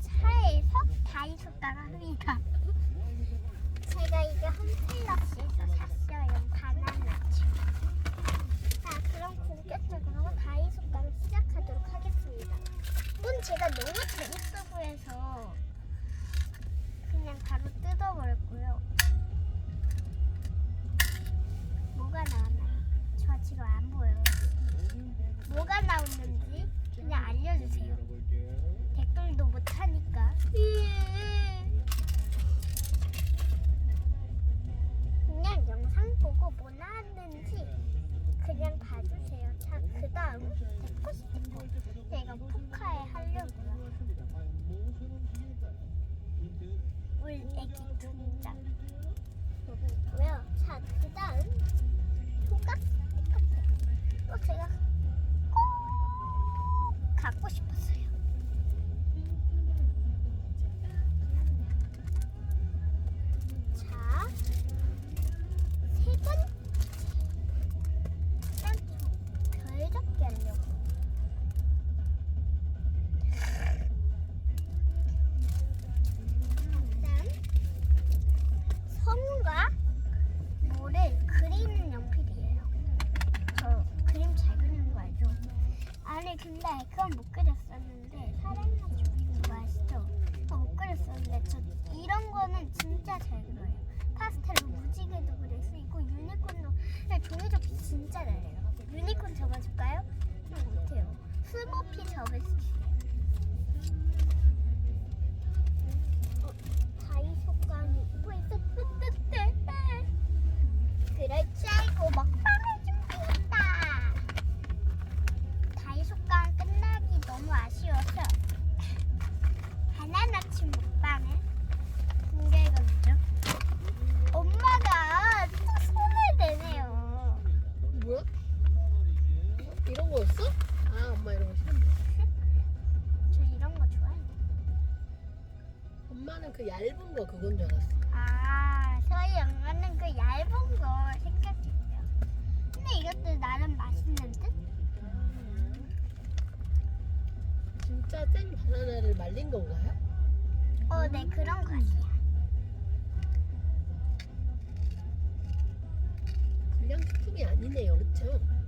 차에서 다이소가가 합니다. 제가 이게 홈플러스에서 샀어요. 바나나츠. 자, 그럼 본격적으로 다이소가를 시작하도록 하겠습니다. 이건 제가 너무 재밌어 보여서 그냥 바로 뜯어버렸고요. 뭐가 나왔나요? 저 지금 안 보여요. 뭐가 나오는지 다음 데코 스티커. 제가 포카에 하려고요. 울 애기 등장. 있고요. 자, 그 다음 조각 스티커. 어, 제가 꼭 갖고 싶었어요. 근데 그건 못 그렸었는데 그거 아시죠? 그거 못 그렸었는데 저 이런 거는 진짜 잘 그려요. 파스텔로 무지개도 그릴 수 있고 유니콘도 근데 종이 접기 진짜 잘해요. 유니콘 접어줄까요? 저 못해요. 스모피 접을 수 있어요. 어, 다이소감이 벌써 끝났대. 그렇지 알고 먹 이런 거였어? 아 엄마 이런 거 싫은데 저 이런 거 좋아해요. 엄마는 그 얇은 거 그건 줄 알았어 아, 저희 엄마는 그 얇은 거 생각했어요. 근데 이것도 나름 맛있는 듯? 진짜 생 바나나를 말린 건가요? 어, 네, 그런 거 같아요. 불량식품이 아니네요 그쵸? 응.